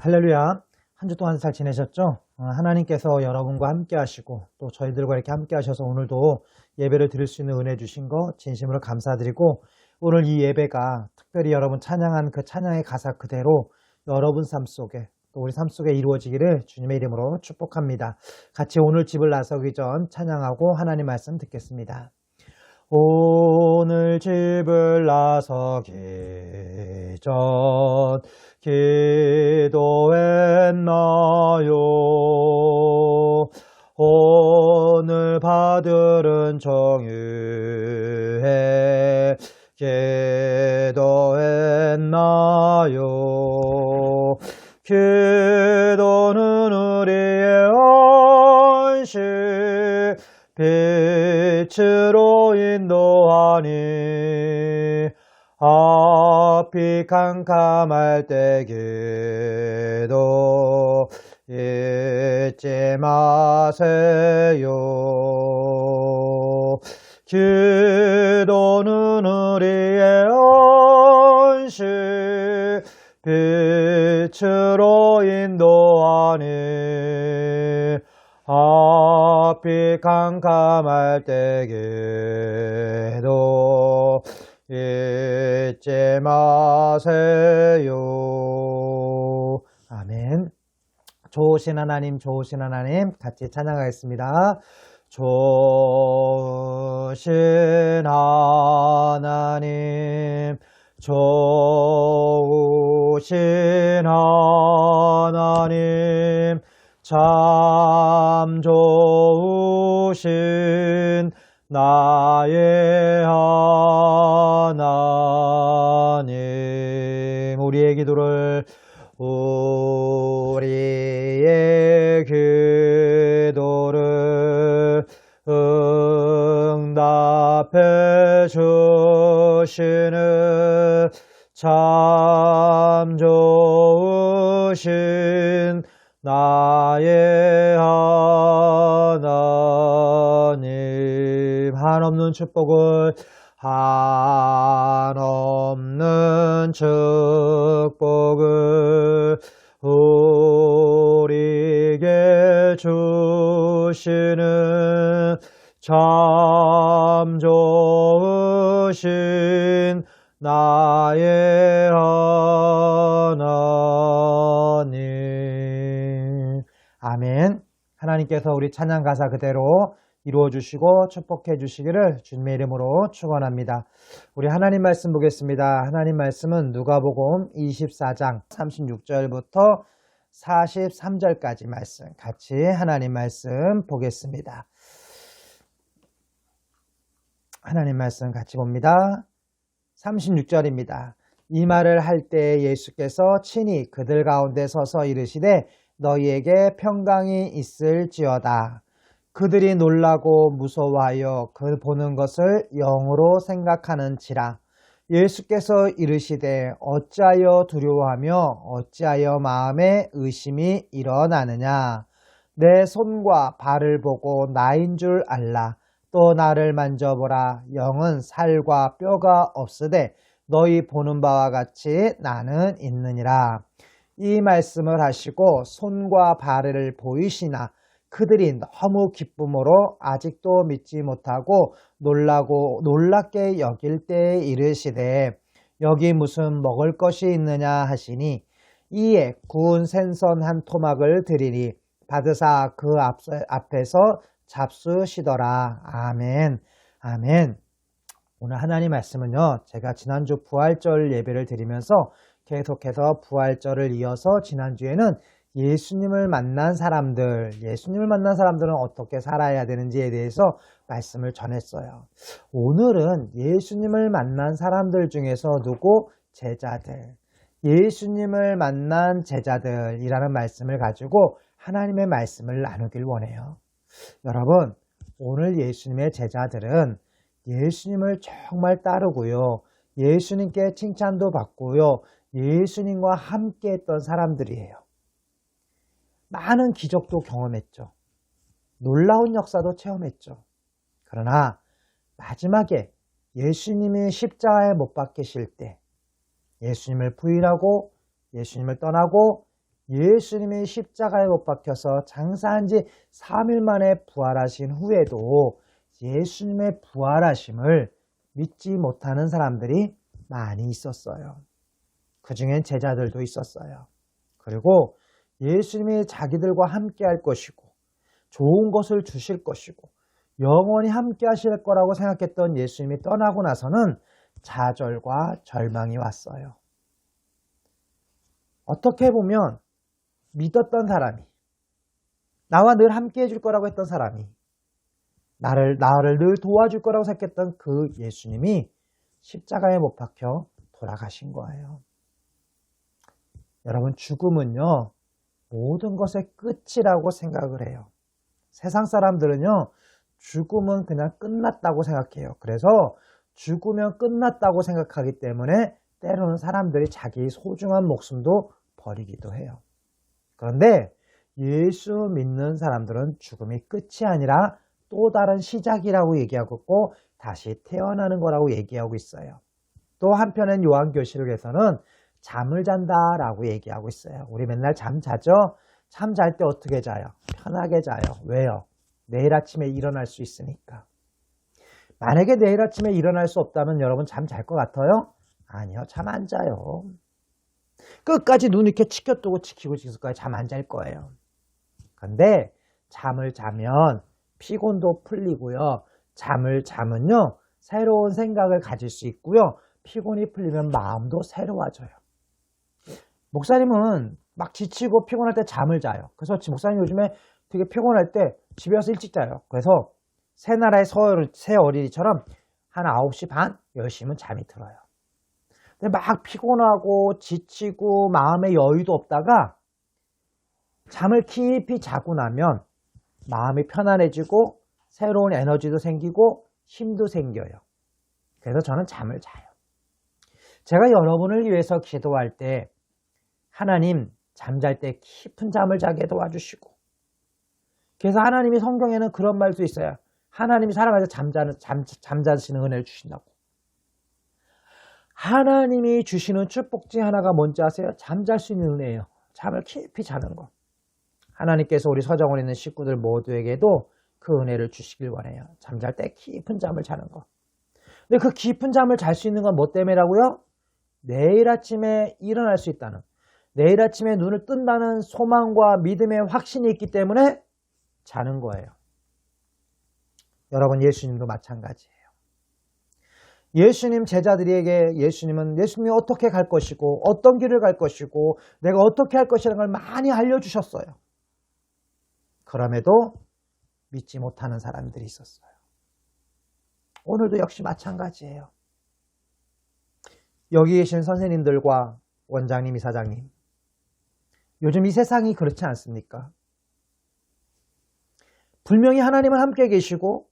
할렐루야. 한 주 동안 잘 지내셨죠? 어, 하나님께서 여러분과 함께 하시고 또 저희들과 이렇게 함께 하셔서 오늘도 예배를 드릴 수 있는 은혜 주신 거 진심으로 감사드리고 오늘 이 예배가 특별히 여러분 찬양한 그 찬양의 가사 그대로 여러분 삶 속에 또 우리 삶 속에 이루어지기를 주님의 이름으로 축복합니다. 같이 오늘 집을 나서기 전 찬양하고 하나님 말씀 듣겠습니다. 오늘 집을 나서기 전 기도했나요? 오늘 받들은 정유해 기도했나요? 기 캄캄할 때 기도 잊지 마세요. 기도는 우리의 안식 빛으로 인도하니 앞이 캄캄할 때 기도 잊지 마세요. 아멘. 좋으신 하나님, 좋으신 하나님, 같이 찬양하겠습니다. 좋으신 하나님, 좋으신 하나님, 참 좋으신 나의 하나님 기도를 우리의 기도를 응답해 주시는 참 좋으신 나의 하나님. 한없는 축복을 하나님께서 우리 찬양 가사 그대로 이루어 주시고 축복해 주시기를 주님의 이름으로 축원합니다. 우리 하나님 말씀 보겠습니다. 하나님 말씀은 누가복음 24장 36절부터 43절까지 말씀 같이 하나님 말씀 보겠습니다. 하나님 말씀 같이 봅니다. 36절입니다. 이 말을 할 때 예수께서 친히 그들 가운데 서서 이르시되 너희에게 평강이 있을지어다. 그들이 놀라고 무서워하여 그 보는 것을 영으로 생각하는지라. 예수께서 이르시되 어찌하여 두려워하며 어찌하여 마음에 의심이 일어나느냐. 내 손과 발을 보고 나인 줄 알라. 또 나를 만져보라. 영은 살과 뼈가 없으되 너희 보는 바와 같이 나는 있느니라. 이 말씀을 하시고 손과 발을 보이시나 그들이 너무 기쁨으로 아직도 믿지 못하고 놀라고 놀랍게 여길 때 이르시되 여기 무슨 먹을 것이 있느냐 하시니 이에 구운 생선 한 토막을 드리니 받으사 그 앞, 앞에서 잡수시더라. 아멘. 아멘. 오늘 하나님 말씀은요, 제가 지난주 부활절 예배를 드리면서 계속해서 부활절을 이어서 지난주에는 예수님을 만난 사람들, 예수님을 만난 사람들은 어떻게 살아야 되는지에 대해서 말씀을 전했어요. 오늘은 예수님을 만난 사람들 중에서 누구? 제자들. 예수님을 만난 제자들이라는 말씀을 가지고 하나님의 말씀을 나누길 원해요. 여러분, 오늘 예수님의 제자들은 예수님을 정말 따르고요. 예수님께 칭찬도 받고요. 예수님과 함께 했던 사람들이에요. 많은 기적도 경험했죠. 놀라운 역사도 체험했죠. 그러나 마지막에 예수님이 십자가에 못 박히실 때 예수님을 부인하고 예수님을 떠나고 예수님이 십자가에 못 박혀서 장사한 지 3일 만에 부활하신 후에도 예수님의 부활하심을 믿지 못하는 사람들이 많이 있었어요. 그 중엔 제자들도 있었어요. 그리고 예수님이 자기들과 함께 할 것이고 좋은 것을 주실 것이고 영원히 함께 하실 거라고 생각했던 예수님이 떠나고 나서는 좌절과 절망이 왔어요. 어떻게 보면 믿었던 사람이 나와 늘 함께 해줄 거라고 했던 사람이 나를 나를 늘 도와줄 거라고 생각했던 그 예수님이 십자가에 못 박혀 돌아가신 거예요. 여러분 죽음은요 모든 것의 끝이라고 생각을 해요. 세상 사람들은요 죽음은 그냥 끝났다고 생각해요. 그래서 죽으면 끝났다고 생각하기 때문에 때로는 사람들이 자기 소중한 목숨도 버리기도 해요. 그런데 예수 믿는 사람들은 죽음이 끝이 아니라 또 다른 시작이라고 얘기하고 있고 다시 태어나는 거라고 얘기하고 있어요. 또 한편은 요한교실에서는 잠을 잔다라고 얘기하고 있어요. 우리 맨날 잠 자죠? 잠 잘 때 어떻게 자요? 편하게 자요. 왜요? 내일 아침에 일어날 수 있으니까. 만약에 내일 아침에 일어날 수 없다면 여러분 잠 잘 것 같아요? 아니요. 잠 안 자요. 끝까지 눈 이렇게 치켜뜨고 지키고 있을 거예요. 잠안 잘 거예요. 근데 잠을 자면 피곤도 풀리고요. 잠을 자면요. 새로운 생각을 가질 수 있고요. 피곤이 풀리면 마음도 새로워져요. 목사님은 막 지치고 피곤할 때 잠을 자요. 그래서 목사님 요즘에 되게 피곤할 때 집에 와서 일찍 자요. 그래서 새 나라의 새 어린이처럼 한 9시 반, 10시면 잠이 들어요. 근데 막 피곤하고 지치고 마음에 여유도 없다가 잠을 깊이 자고 나면 마음이 편안해지고 새로운 에너지도 생기고 힘도 생겨요. 그래서 저는 잠을 자요. 제가 여러분을 위해서 기도할 때 하나님 잠잘 때 깊은 잠을 자게 도와주시고 그래서 하나님이 성경에는 그런 말도 있어요. 하나님이 사람한테 잠자는 잠, 잠자시는 은혜를 주신다고. 하나님이 주시는 축복 중 하나가 뭔지 아세요? 잠잘 수 있는 은혜예요. 잠을 깊이 자는 거. 하나님께서 우리 서정원에 있는 식구들 모두에게도 그 은혜를 주시길 원해요. 잠잘 때 깊은 잠을 자는 거. 근데 그 깊은 잠을 잘 수 있는 건 뭐 때문이라고요? 내일 아침에 일어날 수 있다는, 내일 아침에 눈을 뜬다는 소망과 믿음의 확신이 있기 때문에 자는 거예요. 여러분 예수님도 마찬가지예요. 예수님 제자들에게 예수님은 예수님이 어떻게 갈 것이고 어떤 길을 갈 것이고 내가 어떻게 할 것이라는 걸 많이 알려주셨어요. 그럼에도 믿지 못하는 사람들이 있었어요. 오늘도 역시 마찬가지예요. 여기 계신 선생님들과 원장님, 이사장님. 요즘 이 세상이 그렇지 않습니까? 분명히 하나님은 함께 계시고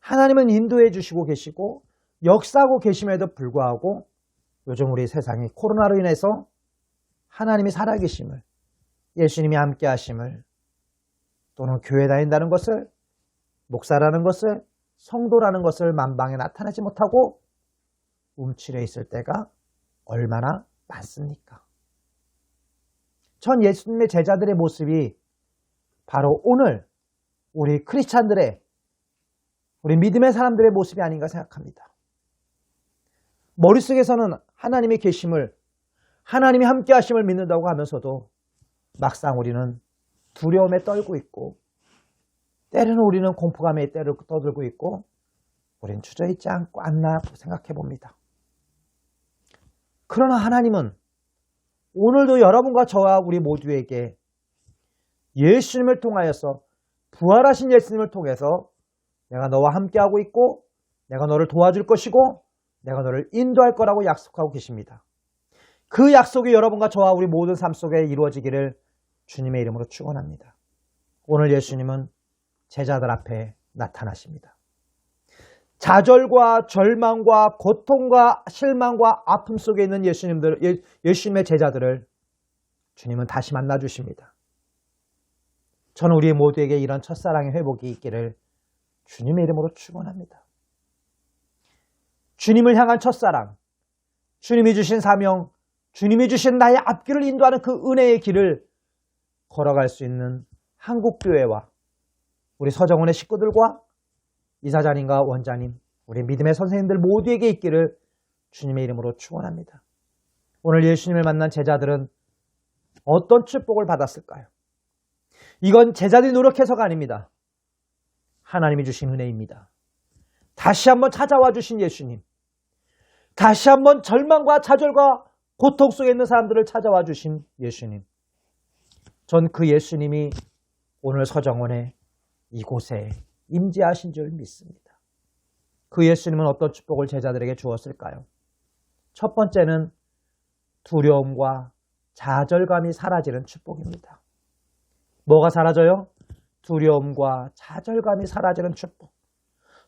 하나님은 인도해 주시고 계시고 역사하고 계심에도 불구하고 요즘 우리 세상이 코로나로 인해서 하나님이 살아계심을 예수님이 함께 하심을 또는 교회 다닌다는 것을 목사라는 것을 성도라는 것을 만방에 나타내지 못하고 움츠려 있을 때가 얼마나 많습니까? 전 예수님의 제자들의 모습이 바로 오늘 우리 크리스찬들의 우리 믿음의 사람들의 모습이 아닌가 생각합니다. 머릿속에서는 하나님의 계심을 하나님이 함께 하심을 믿는다고 하면서도 막상 우리는 두려움에 떨고 있고 때로는 우리는 공포감에 때를 떠들고 있고 우리는 주저있지 않고 않나 생각해 봅니다. 그러나 하나님은 오늘도 여러분과 저와 우리 모두에게 예수님을 통하여서 부활하신 예수님을 통해서 내가 너와 함께하고 있고 내가 너를 도와줄 것이고 내가 너를 인도할 거라고 약속하고 계십니다. 그 약속이 여러분과 저와 우리 모든 삶 속에 이루어지기를 주님의 이름으로 축원합니다. 오늘 예수님은 제자들 앞에 나타나십니다. 좌절과 절망과 고통과 실망과 아픔 속에 있는 예수님들, 예, 예수님의 제자들을 주님은 다시 만나 주십니다. 저는 우리 모두에게 이런 첫사랑의 회복이 있기를 주님의 이름으로 축원합니다. 주님을 향한 첫사랑, 주님이 주신 사명, 주님이 주신 나의 앞길을 인도하는 그 은혜의 길을 걸어갈 수 있는 한국교회와 우리 서정원의 식구들과 이사장님과 원장님, 우리 믿음의 선생님들 모두에게 있기를 주님의 이름으로 축원합니다. 오늘 예수님을 만난 제자들은 어떤 축복을 받았을까요? 이건 제자들이 노력해서가 아닙니다. 하나님이 주신 은혜입니다. 다시 한번 찾아와 주신 예수님. 다시 한번 절망과 좌절과 고통 속에 있는 사람들을 찾아와 주신 예수님. 전 그 예수님이 오늘 서정원에 이곳에 임재하신 줄 믿습니다. 그 예수님은 어떤 축복을 제자들에게 주었을까요? 첫 번째는 두려움과 좌절감이 사라지는 축복입니다. 뭐가 사라져요? 두려움과 좌절감이 사라지는 축복.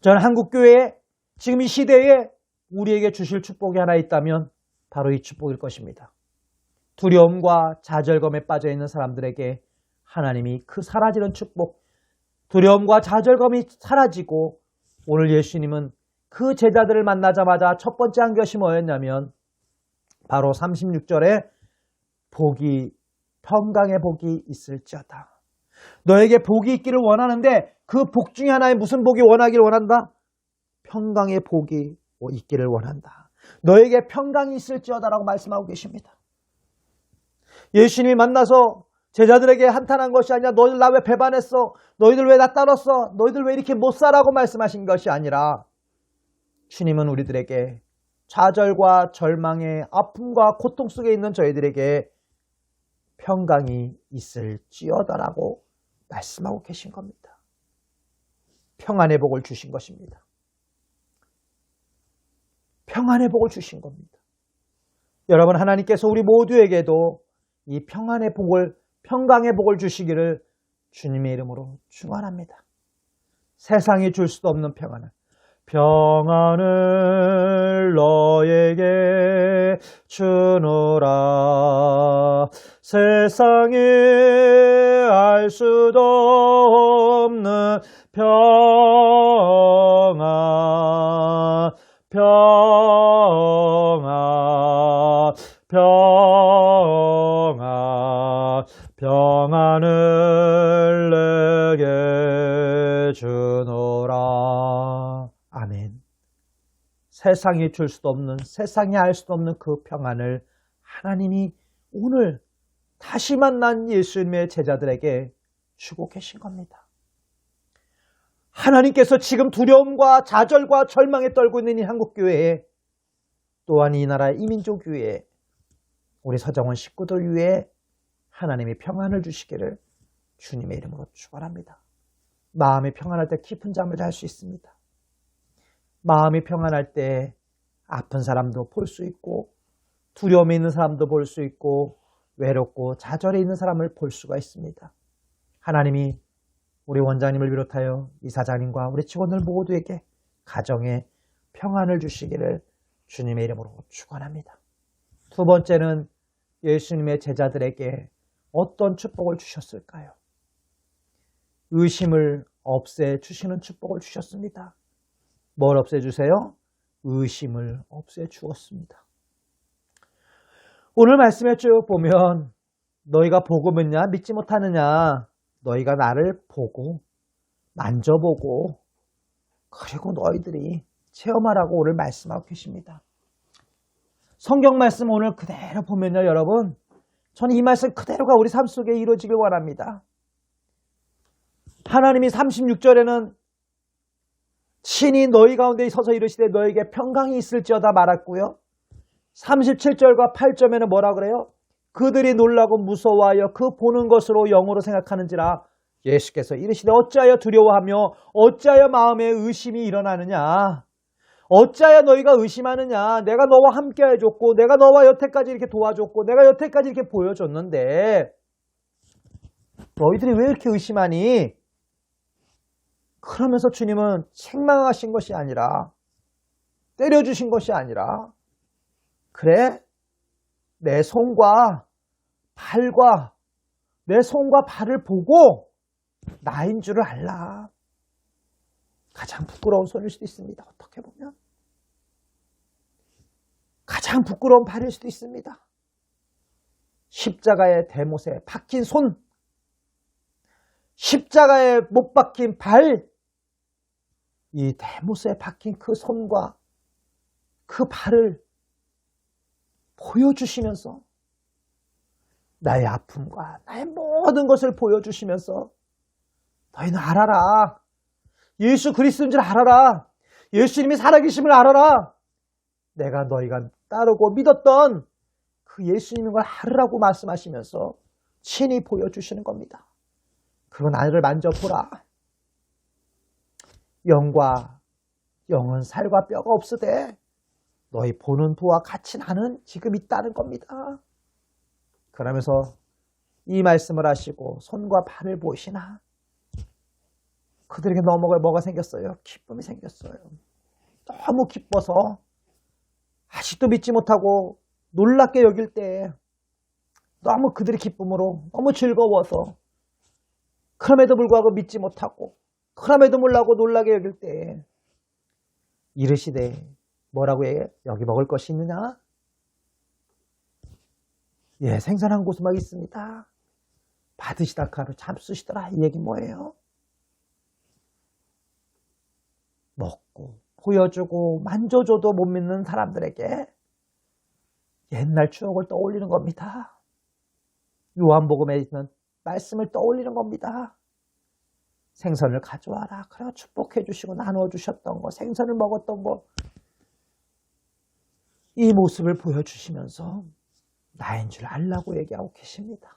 저는 한국교회에 지금 이 시대에 우리에게 주실 축복이 하나 있다면 바로 이 축복일 것입니다. 두려움과 좌절감에 빠져 있는 사람들에게 하나님이 그 사라지는 축복, 두려움과 좌절감이 사라지고 오늘 예수님은 그 제자들을 만나자마자 첫 번째 한 것이 뭐였냐면 바로 36절에 복이 평강의 복이 있을지어다. 너에게 복이 있기를 원하는데 그 복 중에 하나에 무슨 복이 원하기를 원한다? 평강의 복이 있기를 원한다. 너에게 평강이 있을지어다라고 말씀하고 계십니다. 예수님이 만나서 제자들에게 한탄한 것이 아니라 너희들 나 왜 배반했어? 너희들 왜 나 따랐어? 너희들 왜 이렇게 못 살아고 말씀하신 것이 아니라 주님은 우리들에게 좌절과 절망의 아픔과 고통 속에 있는 저희들에게 평강이 있을지어다라고 말씀하고 계신 겁니다. 평안의 복을 주신 것입니다. 평안의 복을 주신 겁니다. 여러분 하나님께서 우리 모두에게도 이 평안의 복을 평강의 복을 주시기를 주님의 이름으로 축원합니다. 세상이 줄 수도 없는 평안을 평안을 너에게 주노라 세상에 알 수도 없는 평안 평안 평안 세상이 줄 수도 없는 세상이 알 수도 없는 그 평안을 하나님이 오늘 다시 만난 예수님의 제자들에게 주고 계신 겁니다. 하나님께서 지금 두려움과 좌절과 절망에 떨고 있는 이 한국교회에 또한 이 나라 이민족 교회에 우리 서정원 식구들 위해 하나님이 평안을 주시기를 주님의 이름으로 축원합니다. 마음이 평안할 때 깊은 잠을 잘 수 있습니다. 마음이 평안할 때 아픈 사람도 볼 수 있고 두려움에 있는 사람도 볼 수 있고 외롭고 좌절에 있는 사람을 볼 수가 있습니다. 하나님이 우리 원장님을 비롯하여 이사장님과 우리 직원들 모두에게 가정에 평안을 주시기를 주님의 이름으로 축원합니다. 두 번째는 예수님의 제자들에게 어떤 축복을 주셨을까요? 의심을 없애 주시는 축복을 주셨습니다. 뭘 없애 주세요? 의심을 없애 주었습니다. 오늘 말씀에 쭉 보면 너희가 보고 믿냐 믿지 못하느냐 너희가 나를 보고 만져보고 그리고 너희들이 체험하라고 오늘 말씀하고 계십니다. 성경 말씀 오늘 그대로 보면요 여러분 저는 이 말씀 그대로가 우리 삶 속에 이루어지길 원합니다. 하나님이 36절에는 신이 너희 가운데 서서 이르시되 너에게 평강이 있을지어다 말았고요. 37절과 8절에는 뭐라 그래요? 그들이 놀라고 무서워하여 그 보는 것으로 영으로 생각하는지라 예수께서 이르시되 어찌하여 두려워하며 어찌하여 마음에 의심이 일어나느냐 어찌하여 너희가 의심하느냐 내가 너와 함께 해줬고 내가 너와 여태까지 이렇게 도와줬고 내가 여태까지 이렇게 보여줬는데 너희들이 왜 이렇게 의심하니? 그러면서 주님은 책망하신 것이 아니라 때려주신 것이 아니라 그래 내 손과 발과 내 손과 발을 보고 나인 줄을 알라. 가장 부끄러운 손일 수도 있습니다. 어떻게 보면. 가장 부끄러운 발일 수도 있습니다. 십자가의 대못에 박힌 손, 십자가에 못 박힌 발, 이 대못에 박힌 그 손과 그 발을 보여주시면서 나의 아픔과 나의 모든 것을 보여주시면서 너희는 알아라. 예수 그리스도인 줄 알아라. 예수님이 살아계심을 알아라. 내가 너희가 따르고 믿었던 그 예수님인 걸 알으라고 말씀하시면서 친히 보여주시는 겁니다. 그건 나를 만져보라. 영과 영은 살과 뼈가 없으되 너희 보는 부와 같이 나는 지금 있다는 겁니다. 그러면서 이 말씀을 하시고 손과 발을 보시나 그들에게 넘어갈 뭐가 생겼어요? 기쁨이 생겼어요. 너무 기뻐서 아직도 믿지 못하고 놀랍게 여길 때 너무 그들의 기쁨으로 너무 즐거워서 그럼에도 불구하고 믿지 못하고 그럼에도 몰라고 놀라게 여길 때 이르시되 뭐라고 해? 여기 먹을 것이 있느냐? 예, 생선한 곳만 있습니다. 받으시다 카를 잡수시더라. 이 얘기 뭐예요? 먹고 보여주고 만져줘도 못 믿는 사람들에게 옛날 추억을 떠올리는 겁니다. 요한복음에 있는 말씀을 떠올리는 겁니다. 생선을 가져와라. 그래 축복해 주시고 나누어 주셨던 거, 생선을 먹었던 거. 이 모습을 보여주시면서 나인 줄 알라고 얘기하고 계십니다.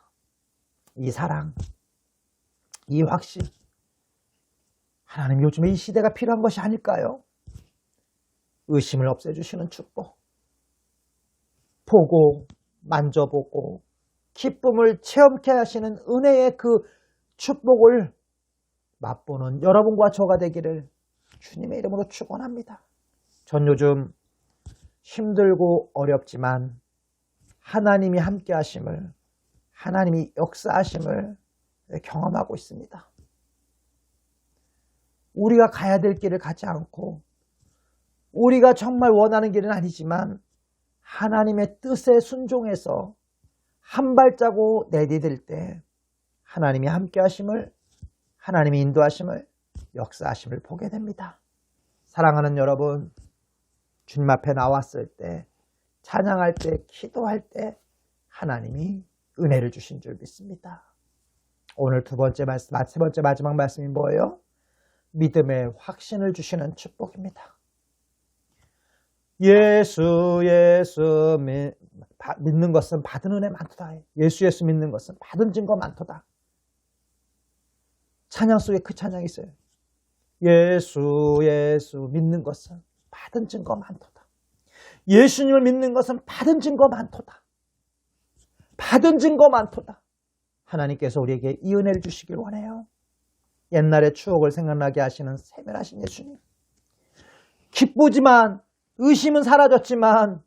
이 사랑, 이 확신. 하나님 요즘에 이 시대가 필요한 것이 아닐까요? 의심을 없애주시는 축복. 보고, 만져보고, 기쁨을 체험케 하시는 은혜의 그 축복을 맛보는 여러분과 저가 되기를 주님의 이름으로 축원합니다. 전 요즘 힘들고 어렵지만 하나님이 함께 하심을 하나님이 역사하심을 경험하고 있습니다. 우리가 가야 될 길을 가지 않고 우리가 정말 원하는 길은 아니지만 하나님의 뜻에 순종해서 한 발자국 내디딜 때 하나님이 함께 하심을 하나님이 인도하심을 역사하심을 보게 됩니다. 사랑하는 여러분 주님 앞에 나왔을 때 찬양할 때 기도할 때 하나님이 은혜를 주신 줄 믿습니다. 오늘 두 번째 말씀, 세 번째 마지막 말씀이 뭐예요? 믿음의 확신을 주시는 축복입니다. 예수 예수 믿 는 것은 받은 은혜 많도다. 예수 예수 믿는 것은 받은 증거 많도다. 찬양 속에 그 찬양이 있어요. 예수 예수 믿는 것은 받은 증거 많도다. 예수님을 믿는 것은 받은 증거 많도다. 받은 증거 많도다. 하나님께서 우리에게 이 은혜를 주시길 원해요. 옛날의 추억을 생각나게 하시는 세밀하신 예수님. 기쁘지만 의심은 사라졌지만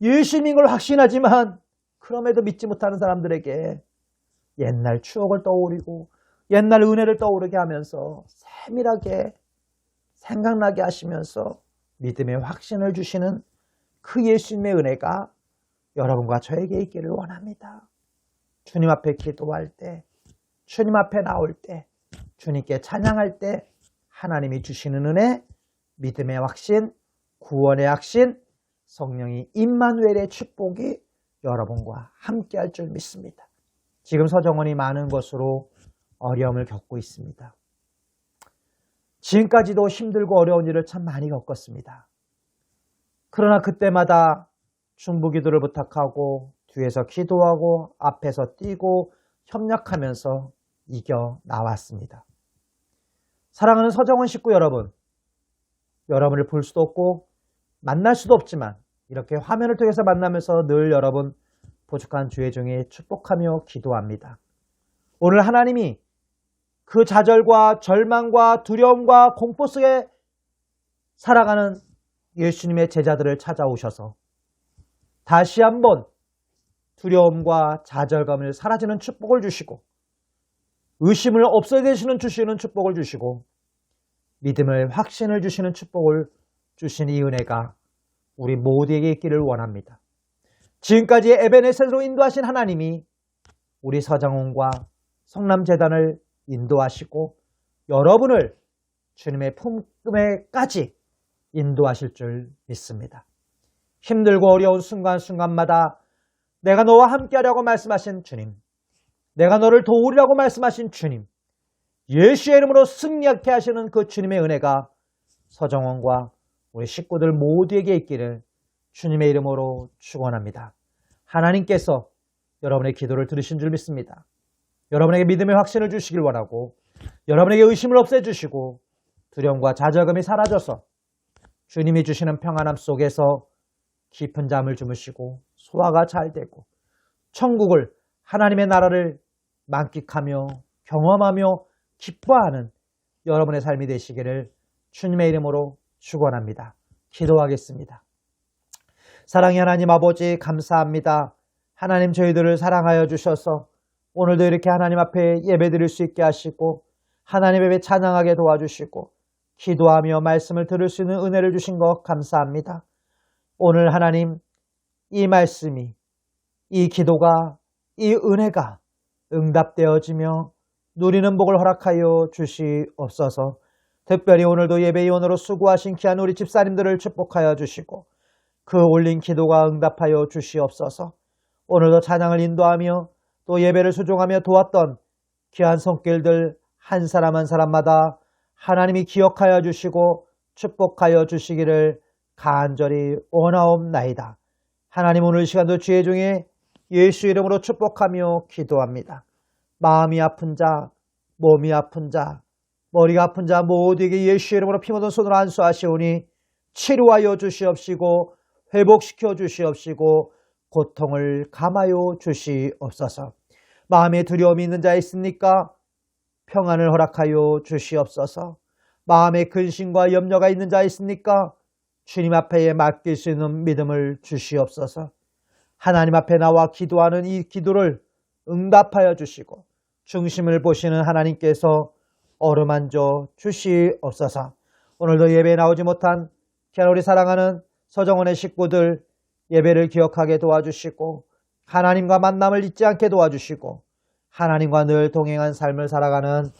예수님인 걸 확신하지만 그럼에도 믿지 못하는 사람들에게 옛날 추억을 떠올리고 옛날 은혜를 떠오르게 하면서 세밀하게 생각나게 하시면서 믿음의 확신을 주시는 그 예수님의 은혜가 여러분과 저에게 있기를 원합니다. 주님 앞에 기도할 때, 주님 앞에 나올 때, 주님께 찬양할 때 하나님이 주시는 은혜, 믿음의 확신, 구원의 확신, 성령이 임마누엘의 축복이 여러분과 함께 할 줄 믿습니다. 지금 서정원이 많은 것으로 어려움을 겪고 있습니다. 지금까지도 힘들고 어려운 일을 참 많이 겪었습니다. 그러나 그때마다 중부 기도를 부탁하고 뒤에서 기도하고 앞에서 뛰고 협력하면서 이겨 나왔습니다. 사랑하는 서정원 식구 여러분, 여러분을 볼 수도 없고 만날 수도 없지만 이렇게 화면을 통해서 만나면서 늘 여러분 부족한 주의 중에 축복하며 기도합니다. 오늘 하나님이 그 좌절과 절망과 두려움과 공포 속에 살아가는 예수님의 제자들을 찾아오셔서 다시 한번 두려움과 좌절감을 사라지는 축복을 주시고 의심을 없애되시는 주시는 축복을 주시고 믿음을 확신을 주시는 축복을 주신 이 은혜가 우리 모두에게 있기를 원합니다. 지금까지 에베네셀로 인도하신 하나님이 우리 서장훈과 성남재단을 인도하시고 여러분을 주님의 품에까지 인도하실 줄 믿습니다. 힘들고 어려운 순간순간마다 내가 너와 함께하려고 말씀하신 주님, 내가 너를 도우리라고 말씀하신 주님, 예수의 이름으로 승리하게 하시는 그 주님의 은혜가 서정원과 우리 식구들 모두에게 있기를 주님의 이름으로 축원합니다. 하나님께서 여러분의 기도를 들으신 줄 믿습니다. 여러분에게 믿음의 확신을 주시길 원하고 여러분에게 의심을 없애주시고 두려움과 좌절감이 사라져서 주님이 주시는 평안함 속에서 깊은 잠을 주무시고 소화가 잘 되고 천국을 하나님의 나라를 만끽하며 경험하며 기뻐하는 여러분의 삶이 되시기를 주님의 이름으로 축원합니다. 기도하겠습니다. 사랑의 하나님 아버지 감사합니다. 하나님 저희들을 사랑하여 주셔서 오늘도 이렇게 하나님 앞에 예배 드릴 수 있게 하시고 하나님 앞에 찬양하게 도와주시고 기도하며 말씀을 들을 수 있는 은혜를 주신 것 감사합니다. 오늘 하나님 이 말씀이 이 기도가 이 은혜가 응답되어지며 누리는 복을 허락하여 주시옵소서. 특별히 오늘도 예배위원으로 수고하신 귀한 우리 집사님들을 축복하여 주시고 그 올린 기도가 응답하여 주시옵소서. 오늘도 찬양을 인도하며 또 예배를 수종하며 도왔던 귀한 손길들 한 사람 한 사람마다 하나님이 기억하여 주시고 축복하여 주시기를 간절히 원하옵나이다. 하나님 오늘 시간도 주의 중에 예수 이름으로 축복하며 기도합니다. 마음이 아픈 자, 몸이 아픈 자, 머리가 아픈 자 모두에게 예수 이름으로 피 묻은 손으로 안수하시오니 치료하여 주시옵시고 회복시켜 주시옵시고 고통을 감하여 주시옵소서. 마음에 두려움이 있는 자 있습니까? 평안을 허락하여 주시옵소서. 마음에 근심과 염려가 있는 자 있습니까? 주님 앞에 맡길 수 있는 믿음을 주시옵소서. 하나님 앞에 나와 기도하는 이 기도를 응답하여 주시고 중심을 보시는 하나님께서 어루만져 주시옵소서. 오늘도 예배에 나오지 못한 우리 사랑하는 서정원의 식구들 예배를 기억하게 도와주시고 하나님과 만남을 잊지 않게 도와주시고 하나님과 늘 동행한 삶을 살아가는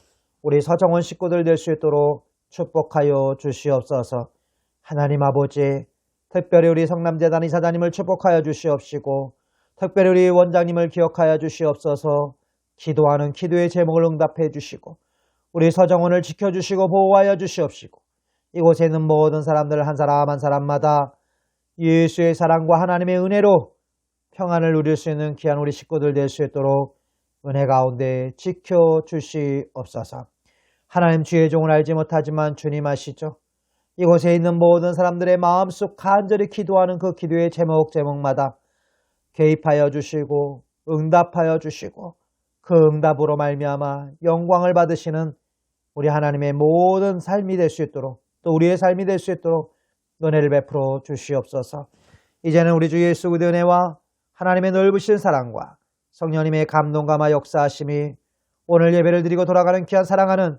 우리 서정원 식구들 될 수 있도록 축복하여 주시옵소서. 하나님 아버지, 특별히 우리 성남재단 이사장님을 축복하여 주시옵시고, 특별히 우리 원장님을 기억하여 주시옵소서, 기도하는 기도의 제목을 응답해 주시고, 우리 서정원을 지켜주시고 보호하여 주시옵시고, 이곳에 있는 모든 사람들 한 사람 한 사람마다 예수의 사랑과 하나님의 은혜로 평안을 누릴 수 있는 귀한 우리 식구들 될 수 있도록 은혜 가운데 지켜 주시옵소서. 하나님 주의 종을 알지 못하지만 주님 아시죠? 이곳에 있는 모든 사람들의 마음속 간절히 기도하는 그 기도의 제목 제목마다 개입하여 주시고 응답하여 주시고 그 응답으로 말미암아 영광을 받으시는 우리 하나님의 모든 삶이 될 수 있도록 또 우리의 삶이 될 수 있도록 은혜를 베풀어 주시옵소서. 이제는 우리 주 예수 그리스도의 은혜와 하나님의 넓으신 사랑과 성령님의 감동감화 역사하심이 오늘 예배를 드리고 돌아가는 귀한 사랑하는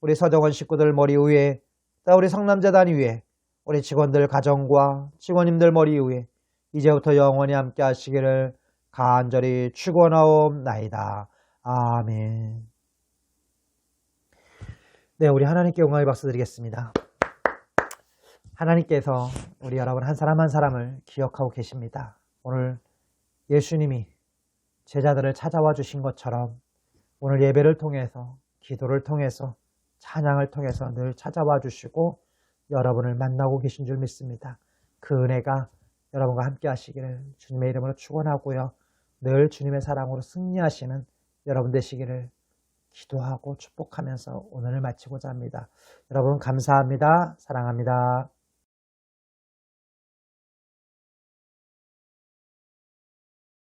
우리 서정원 식구들 머리 위에 또 우리 성남재단 위에 우리 직원들 가정과 직원님들 머리 위에 이제부터 영원히 함께 하시기를 간절히 축원하옵나이다. 아멘. 네, 우리 하나님께 영광의 박수 드리겠습니다. 하나님께서 우리 여러분 한 사람 한 사람을 기억하고 계십니다. 오늘 예수님이 제자들을 찾아와 주신 것처럼 오늘 예배를 통해서 기도를 통해서 찬양을 통해서 늘 찾아와 주시고 여러분을 만나고 계신 줄 믿습니다. 그 은혜가 여러분과 함께 하시기를 주님의 이름으로 축원하고요. 늘 주님의 사랑으로 승리하시는 여러분 되시기를 기도하고 축복하면서 오늘을 마치고자 합니다. 여러분 감사합니다. 사랑합니다.